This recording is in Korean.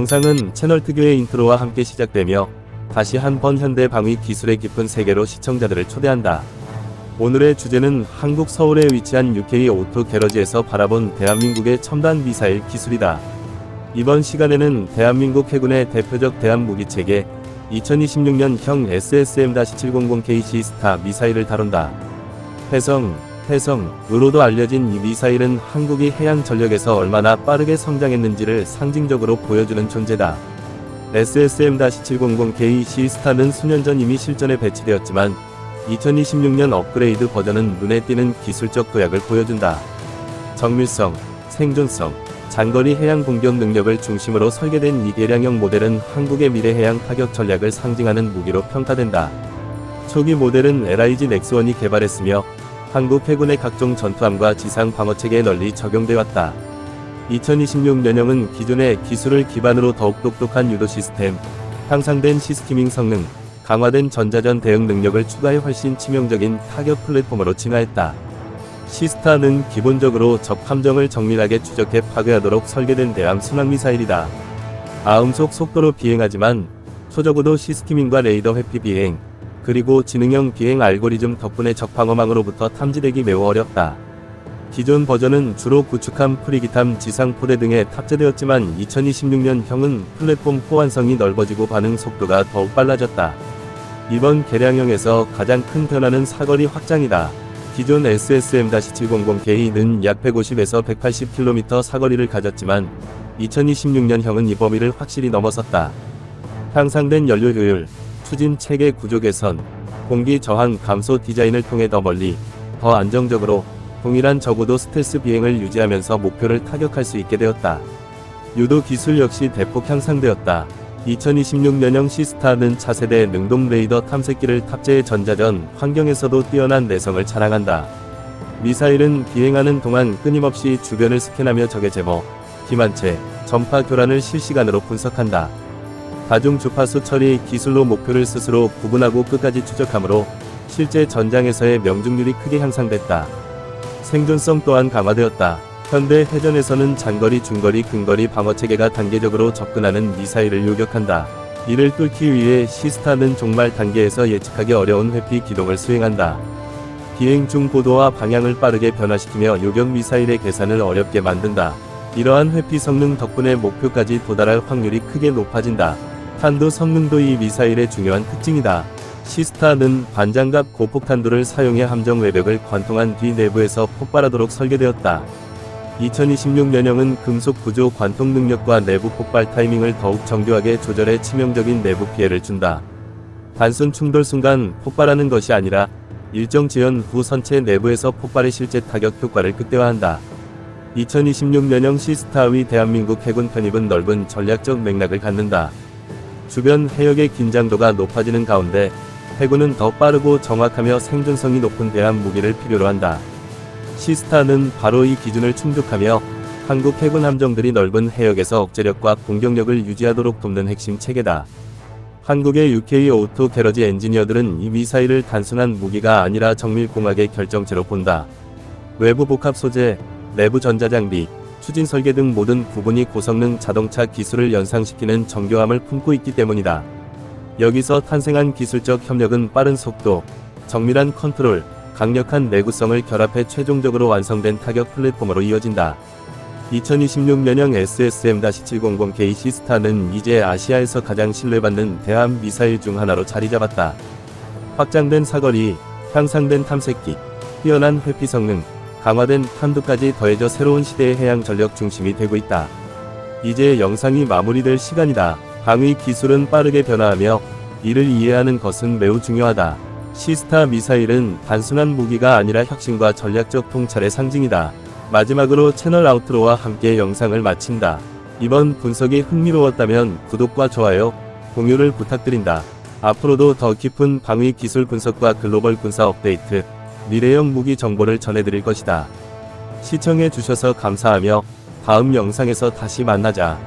영상은 채널 특유의 인트로와 함께 시작되며 다시 한번 현대 방위 기술의 깊은 세계로 시청자들을 초대한다. 오늘의 주제는 한국 서울에 위치한 UK 오토 게러지에서 바라본 대한민국의 첨단 미사일 기술이다. 이번 시간에는 대한민국 해군의 대표적 대한 무기 체계 2026년형 SSM-700K 시스타 미사일을 다룬다. 해성, 해성으로도 알려진 이 미사일은 한국이 해양 전력에서 얼마나 빠르게 성장했는지를 상징적으로 보여주는 존재다. SSM-700K 시스타는 수년 전 이미 실전에 배치되었지만 2026년 업그레이드 버전은 눈에 띄는 기술적 도약을 보여준다. 정밀성, 생존성, 장거리 해양 공격 능력을 중심으로 설계된 이 개량형 모델은 한국의 미래 해양 타격 전략을 상징하는 무기로 평가된다. 초기 모델은 LIG 넥스원이 개발했으며 한국 해군의 각종 전투함과 지상 방어체계에 널리 적용돼 왔다. 2026 년형은 기존의 기술을 기반으로 더욱 똑똑한 유도 시스템, 향상된 시스키밍 성능, 강화된 전자전 대응 능력을 추가해 훨씬 치명적인 타격 플랫폼으로 진화했다. 시스타는 기본적으로 적 함정을 정밀하게 추적해 파괴하도록 설계된 대함 순항미사일이다. 아음속 속도로 비행하지만 초저고도 시스키밍과 레이더 회피 비행, 그리고 지능형 비행 알고리즘 덕분에 적 방어망으로부터 탐지되기 매우 어렵다. 기존 버전은 주로 구축함 프리기탐 지상 포대 등에 탑재되었지만 2026년형은 플랫폼 호환성이 넓어지고 반응 속도가 더욱 빨라졌다. 이번 개량형에서 가장 큰 변화는 사거리 확장이다. 기존 SSM-700K는 약 150에서 180km 사거리를 가졌지만 2026년형은 이 범위를 확실히 넘어섰다. 향상된 연료 효율, 추진 체계 구조 개선, 공기 저항 감소 디자인을 통해 더 멀리, 더 안정적으로 동일한 적어도 스텔스 비행을 유지하면서 목표를 타격할 수 있게 되었다. 유도 기술 역시 대폭 향상되었다. 2026년형 시스타는 차세대 능동 레이더 탐색기를 탑재해 전자전 환경에서도 뛰어난 내성을 자랑한다. 미사일은 비행하는 동안 끊임없이 주변을 스캔하며 적의 제모, 기만체, 전파 교란을 실시간으로 분석한다. 다중 주파수 처리 기술로 목표를 스스로 구분하고 끝까지 추적하므로 실제 전장에서의 명중률이 크게 향상됐다. 생존성 또한 강화되었다. 현대 해전에서는 장거리, 중거리, 근거리 방어 체계가 단계적으로 접근하는 미사일을 요격한다. 이를 뚫기 위해 시스타는 종말 단계에서 예측하기 어려운 회피 기동을 수행한다. 비행 중 고도와 방향을 빠르게 변화시키며 요격 미사일의 계산을 어렵게 만든다. 이러한 회피 성능 덕분에 목표까지 도달할 확률이 크게 높아진다. 탄도 성능도 이 미사일의 중요한 특징이다. 시스타는 반장갑 고폭탄두를 사용해 함정 외벽을 관통한 뒤 내부에서 폭발하도록 설계되었다. 2026년형은 금속 구조 관통 능력과 내부 폭발 타이밍을 더욱 정교하게 조절해 치명적인 내부 피해를 준다. 단순 충돌 순간 폭발하는 것이 아니라 일정 지연 후 선체 내부에서 폭발의 실제 타격 효과를 극대화한다. 2026년형 시스타의 대한민국 해군 편입은 넓은 전략적 맥락을 갖는다. 주변 해역의 긴장도가 높아지는 가운데 해군은 더 빠르고 정확하며 생존성이 높은 대한 무기를 필요로 한다. 시스타는 바로 이 기준을 충족하며 한국 해군 함정들이 넓은 해역에서 억제력과 공격력을 유지하도록 돕는 핵심 체계다. 한국의 UK 오토 게러지 엔지니어들은 이 미사일을 단순한 무기가 아니라 정밀공학의 결정체로 본다. 외부 복합 소재, 내부 전자장비, 추진 설계 등 모든 부분이 고성능 자동차 기술을 연상시키는 정교함을 품고 있기 때문이다. 여기서 탄생한 기술적 협력은 빠른 속도, 정밀한 컨트롤, 강력한 내구성을 결합해 최종적으로 완성된 타격 플랫폼으로 이어진다. 2026년형 SSM-700K 시스타는 이제 아시아에서 가장 신뢰받는 대함 미사일 중 하나로 자리 잡았다. 확장된 사거리, 향상된 탐색기, 뛰어난 회피 성능, 강화된 탄두까지 더해져 새로운 시대의 해양 전력 중심이 되고 있다. 이제 영상이 마무리될 시간이다. 방위 기술은 빠르게 변화하며 이를 이해하는 것은 매우 중요하다. 시스타 미사일은 단순한 무기가 아니라 혁신과 전략적 통찰의 상징이다. 마지막으로 채널 아우트로와 함께 영상을 마친다. 이번 분석이 흥미로웠다면 구독과 좋아요, 공유를 부탁드린다. 앞으로도 더 깊은 방위 기술 분석과 글로벌 군사 업데이트, 미래형 무기 정보를 전해드릴 것이다. 시청해 주셔서 감사하며 다음 영상에서 다시 만나자.